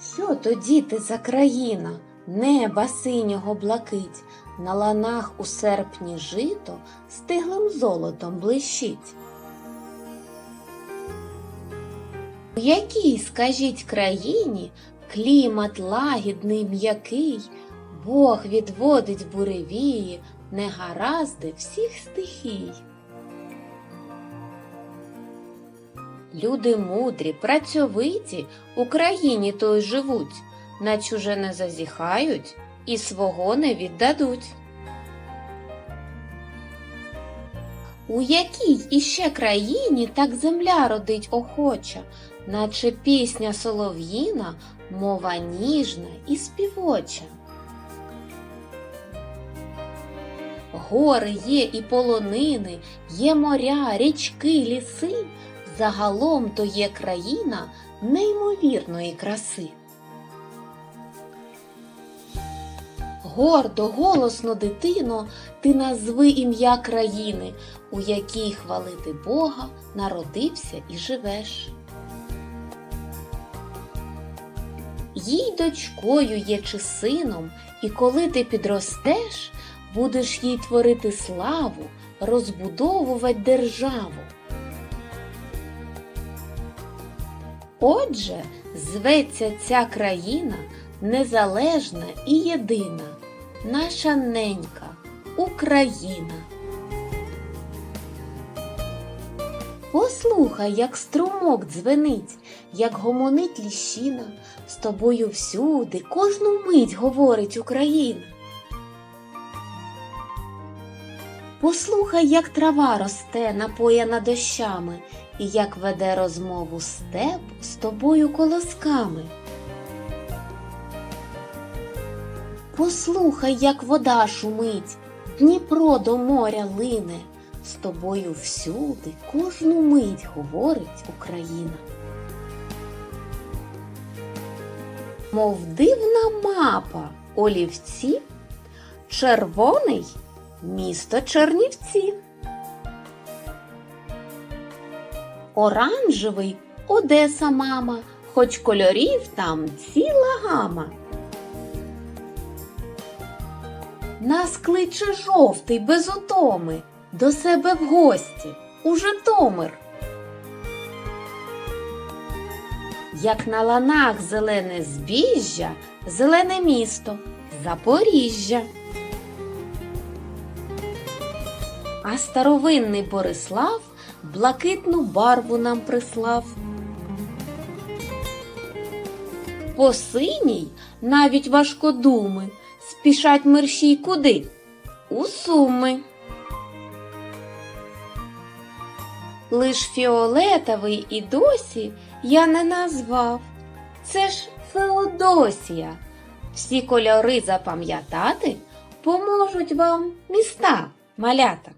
Що то, діти, за країна? Неба синього блакить, на ланах у серпні жито стиглим золотом блищить. У якій, скажіть, країні клімат лагідний м'який, Бог відводить буревії, негаразди всіх стихій. Люди мудрі, працьовиті, у країні той живуть, на чуже не зазіхають і свого не віддадуть. У якій іще країні так земля родить охоча, наче пісня солов'їна, мова ніжна і співоча. Гори є і полонини, є моря, річки, ліси, загалом то є країна неймовірної краси. Гордо, голосно, дитино, ти назви ім'я країни, у якій хвалити Бога народився і живеш. Їй дочкою є чи сином, і коли ти підростеш, будеш їй творити славу, розбудовувати державу. Отже, зветься ця країна незалежна і єдина, наша ненька Україна. Послухай, як струмок дзвенить, як гомонить ліщина, з тобою всюди, кожну мить говорить Україна. Послухай, як трава росте, напояна дощами, і як веде розмову степ з тобою колосками. Послухай, як вода шумить, Дніпро до моря лине, з тобою всюди, кожну мить говорить Україна. Мов дивна мапа олівці, червоний місто Чернівці. Оранжевий Одеса мама, хоч кольорів там ціла гама. Нас кличе жовтий без утоми до себе в гості у Житомир. Як на ланах зелене збіжжя, зелене місто Запоріжжя. А старовинний Борислав блакитну барву нам прислав. По синій навіть важкодуми спішать мерщій куди? У суми. Лиш фіолетовий і досі я не назвав. Це ж Феодосія. Всі кольори запам'ятати поможуть вам міста, малята.